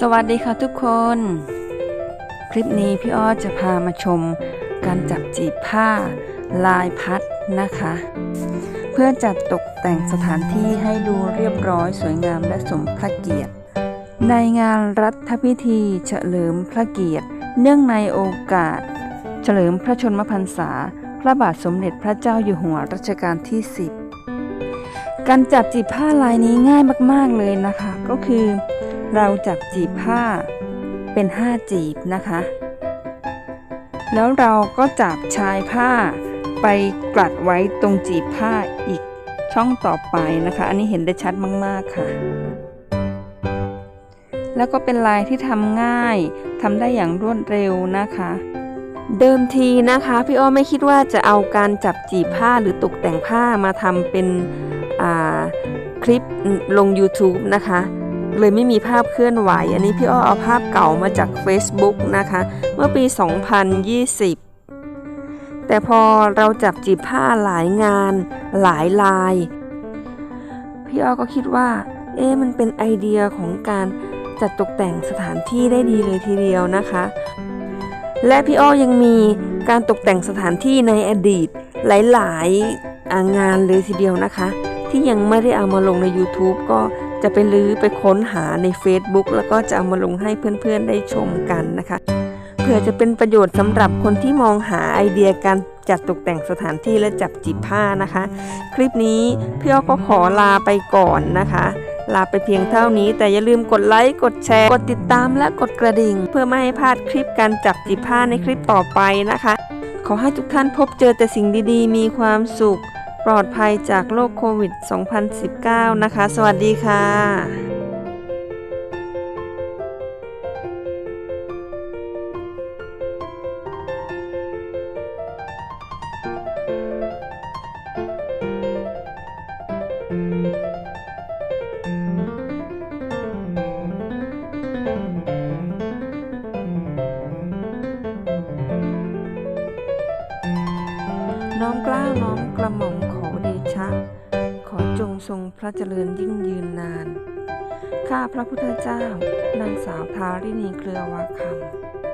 สวัสดีค่ะทุกคน คลิปนี้พี่อ้อจะพามาชมการจับจีบผ้าลายพัดนะคะ เพื่อจัดตกแต่งสถานที่ให้ดูเรียบร้อยสวยงามและสมพระเกียรติ ในงานรัฐพิธีเฉลิมพระเกียรติ เนื่องในโอกาส เฉลิมพระชนมพรรษา พระบาทสมเด็จพระเจ้าอยู่หัวรัชกาลที่ 10 การจับจีบผ้าลายนี้ง่ายมาก ๆเลยนะคะ ก็คือ เราจับจีบผ้าเป็น 5 จีบนะคะ แล้วเราก็จับชายผ้าไปกลัดไว้ตรงจีบผ้าอีกช่องต่อไปนะคะ อันนี้เห็นได้ชัดมาก ๆ ค่ะ แล้วก็เป็นลายที่ทำง่ายทำได้อย่างรวดเร็วนะคะ เดิมทีนะคะ พี่อ้อไม่คิดว่าจะเอาการจับจีบผ้าหรือตกแต่งผ้ามาทำเป็นคลิปลง YouTube นะคะ เลยไม่มีภาพเคลื่อนไหว อันนี้พี่อ้อเอาภาพเก่ามาจาก Facebook นะคะ เมื่อปี 2020 แต่พอเราจับจีบผ้าหลายงาน หลายลาย พี่อ้อก็คิดว่า เอ๊มันเป็นไอเดียของการจัดตกแต่งสถานที่ได้ดีเลยทีเดียวนะคะ และพี่อ้อยังมีการตกแต่งสถานที่ในอดีตหลายๆงานเลยทีเดียวนะคะ ที่ยังไม่ได้เอามาลงใน YouTube ก็จะไปลื้อไปค้นหาใน Facebook แล้วก็จะเอามาลงให้เพื่อนๆได้ชมกันนะคะเพื่อจะเป็นประโยชน์สำหรับคนที่มองหาไอเดียการจัดตกแต่งสถานที่และจับจีบผ้านะคะ คลิปนี้พี่อ้อก็ขอลาไปก่อนนะคะ ลาไปเพียงเท่านี้แต่อย่าลืมกดไลค์กดแชร์กดติดตามและกดกระดิ่ง เพื่อไม่ให้พลาดคลิปการจับจีบผ้าในคลิปต่อไปนะคะ ขอให้ทุกท่านพบเจอแต่สิ่งดีๆ มีความสุข ปลอดภัยจากโรคโควิด 2019 นะคะ สวัสดีค่ะน้อมกล้าวน้อมกระหม่อมข ชะ ขอจงทรงพระเจริญยิ่งยืนนาน ข้าพระพุทธเจ้า นางสาวทาริณีเครือวาคำ